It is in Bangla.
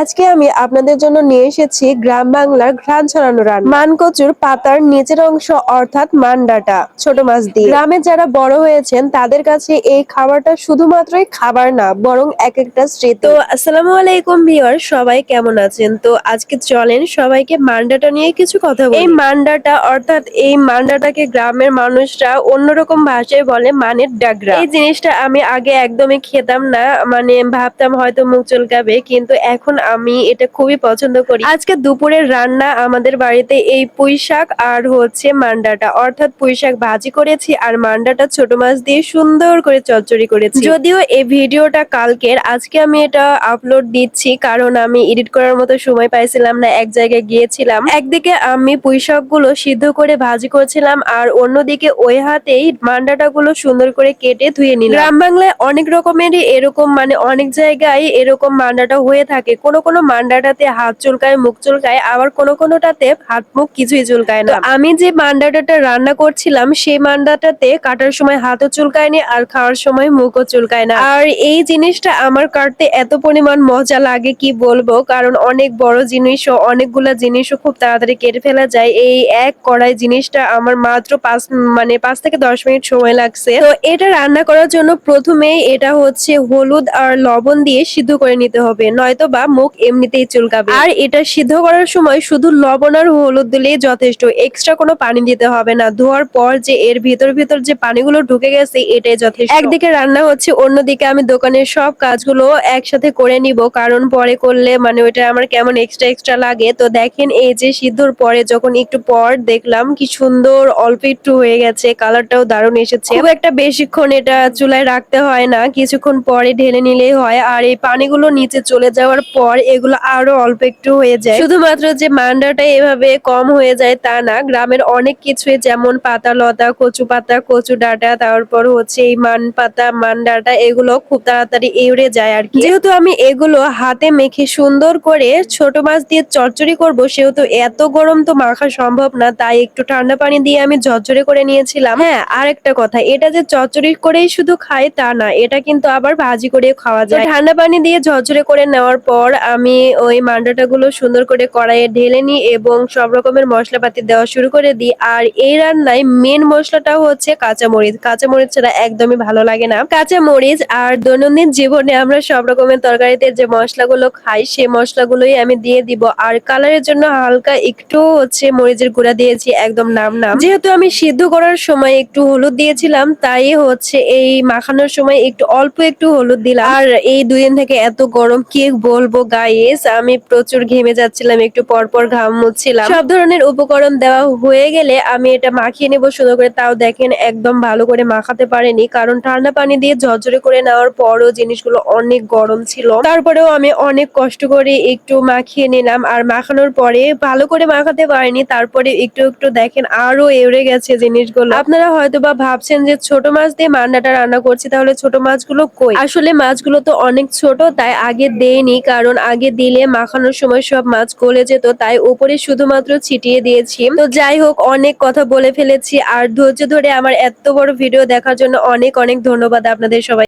আজকে আমি আপনাদের জন্য নিয়ে এসেছি গ্রাম বাংলার ঘ্রাণ ছড়ানো রান মানকচুর পাতার নিচের অংশ অর্থাৎ মান্ডাটা ছোট মাছ দিয়ে। গ্রামে যারা বড় হয়েছেন তাদের কাছে এই খাবারটা শুধুমাত্রই খাবার না বরং এক একটা স্মৃতি। তো আসসালামু আলাইকুম ভিউয়ার সবাই কেমন আছেন? তো আজকে চলেন সবাইকে মান্ডাটা নিয়ে কিছু কথা বলি। এই মান্ডাটা অর্থাৎ এই মান্ডাটাকে গ্রামের মানুষরা অন্যরকম ভাষায় বলে মানের ডাগরা। এই জিনিসটা আমি আগে একদমই খেতাম না মানে ভাবতাম হয়তো মুখ চলকাবে কিন্তু এখন আমি এটা খুবই পছন্দ করি। আজকে দুপুরের রান্না আমাদের বাড়িতে এই পুঁই শাক আর হচ্ছে মান্ডাটা। অর্থাৎ পুঁই শাক ভাজি করেছি আর মান্ডাটা ছোট মাছ দিয়ে সুন্দর করে চচ্চড়ি করেছি। যদিও এই ভিডিওটা কালকের, আজকে আমি এটা আপলোড দিচ্ছি কারণ আমি এডিট করার মতো সময় পাইছিলাম না, এক জায়গায় গিয়েছিলাম। একদিকে আমি পুঁই শাকগুলো সিদ্ধ করে ভাজি করছিলাম আর অন্যদিকে ওই হাতেই মান্ডাটা গুলো সুন্দর করে কেটে ধুয়ে নিলাম। গ্রাম বাংলায় অনেক রকমেরই এরকম মানে অনেক জায়গায় এরকম মান্ডাটা হয়ে থাকে। কোনো কোনো কোনো মান্ডাটাতে হাত চুলকায়, মুখ চুলকায়, আবার কোনো কোনোটাতে হাত মুখ কিছুই চুলকায় না। আমি যে মান্ডাটাটা রান্না করছিলাম, সেই মান্ডাটাতে কাটার সময় হাতও চুলকায়নি আর খাওয়ার সময় মুখও চুলকায় না। আর এই জিনিসটা আমার কাটতে এত পরিমাণ মজা লাগে, কি বলব? কারণ অনেক বড় জিনিসও, অনেকগুলা জিনিসও খুব তাড়াতাড়ি কেটে ফেলা যায়। এই এক কড়াই জিনিসটা আমার মাত্র পাঁচ মানে পাঁচ থেকে দশ মিনিট সময় লাগছে। তো এটা রান্না করার জন্য প্রথমেই এটা হচ্ছে হলুদ আর লবণ দিয়ে সিদ্ধ করে নিতে হবে। নয়তো বা মুখ এমনিতেই চুলকাবে। আর এটা সিদ্ধ করার সময় শুধু লবণ আর হলুদ দিলেই যথেষ্ট। এক্সট্রা কোনো পানি দিতে হবে না। ধোয়ার পর যে এর ভিতর ভিতর যে পানিগুলো ঢুকে গেছে এটাই যথেষ্ট। একদিকে রান্না হচ্ছে অন্যদিকে আমি দোকানের সব কাজগুলো একসাথে করে নিব। কারণ পরে করলে মানে ওইটা আমার কেমন এক্সট্রা এক্সট্রা লাগে। তো দেখেন এই যে সিদ্ধর পরে যখন একটু পর দেখলাম কি সুন্দর অল্প একটু হয়ে গেছে। কালারটাও দারুণ এসেছে। খুব একটা বেশিক্ষণ এটা চুলায় রাখতে হয় না। কিছুক্ষণ পরে ঢেলে নিলেই হয়। আর এই পানিগুলো নিচে চলে যাওয়ার পর এগুলো আরও অল্প একটু হয়ে যায়। শুধুমাত্র যে মান্ডাটা এভাবে কম হয়ে যায় তা না, গ্রামের অনেক কিছুই যেমন পাতা লতা, কচু পাতা, কচু ডাটা, তারপর হচ্ছে এই মান পাতা মান ডাটা এগুলো খুব তাড়াতাড়ি এড়ে যায় আর কি। যেহেতু আমি এগুলো হাতে মেখে সুন্দর করে ছোট মাছ দিয়ে চচ্চড়ি করব, সেহেতু এত গরম তো মাখা সম্ভব না, তাই একটু ঠান্ডা পানি দিয়ে আমি ঝরঝরে করে নিয়েছিলাম। হ্যাঁ আর একটা কথা, এটা যে চচ্চড়ি করেই শুধু খাই তা না, এটা কিন্তু আবার ভাজি করে খাওয়া যায়। ঠান্ডা পানি দিয়ে ঝরঝরে করে নেওয়ার পর আমি ওই মান্ডাটা গুলো সুন্দর করে কড়াইয়ে ঢেলে নিই এবং সব রকমের মশলাপাতি দেওয়া শুরু করে দিই। আর এই রান্নায় মেন মশলাটা হচ্ছে কাঁচামরিচ। কাঁচামরিচ ছাড়া একদমই ভালো লাগে না। কাঁচামরিচ আর দৈনন্দিন জীবনে আমরা সব রকমের তরকারিতে যে মশলাগুলো খাই, সেই মশলাগুলোই আমি দিয়ে দিব। আর কালারের জন্য হালকা একটু হচ্ছে মরিচের গুঁড়া দিয়েছি, একদম নাম নাম। যেহেতু আমি সিদ্ধ করার সময় একটু হলুদ দিয়েছিলাম, তাই হচ্ছে এই মাখানোর সময় একটু অল্প একটু হলুদ দিলাম। আর এই দুই দিন থেকে এত গরম, কি বলব? গাইস আমি প্রচুর ঘেমে যাচ্ছিলাম, একটু পর পর ঘাম মুছছিলাম। সব ধরনের উপকরণ দেওয়া হয়ে গেলে আমি এটা মাখিয়ে নেব সুন্দর করে। তাও দেখেন, একদম ভালো করে মাখাতে পারেনি, কারণ ঠান্ডা পানি দিয়ে ঝরঝরে করে নেওয়ার পরও জিনিসগুলো অনেক গরম ছিল। তারপরেও আমি অনেক কষ্ট করে একটু মাখিয়ে নিলাম, আর মাখানোর পরে ভালো করে মাখাতে পারিনি, তারপরে একটু একটু দেখেন আরও এড়ে গেছে জিনিসগুলো। আপনারা হয়তো বা ভাবছেন যে ছোট মাছ দিয়ে মান্নাটা রান্না করছি, তাহলে ছোট মাছগুলো কই? আসলে মাছগুলো তো অনেক ছোট, তাই আগে দেইনি কারণ আগে দিলে মাখানোর সময় সব মাছ গলে যেত, তাই উপরে শুধুমাত্র ছিটিয়ে দিয়েছি। তো যাই হোক, অনেক কথা বলে ফেলেছি, আর ধৈর্য ধরে আমার এত বড় ভিডিও দেখার জন্য অনেক অনেক ধন্যবাদ আপনাদের সবাই।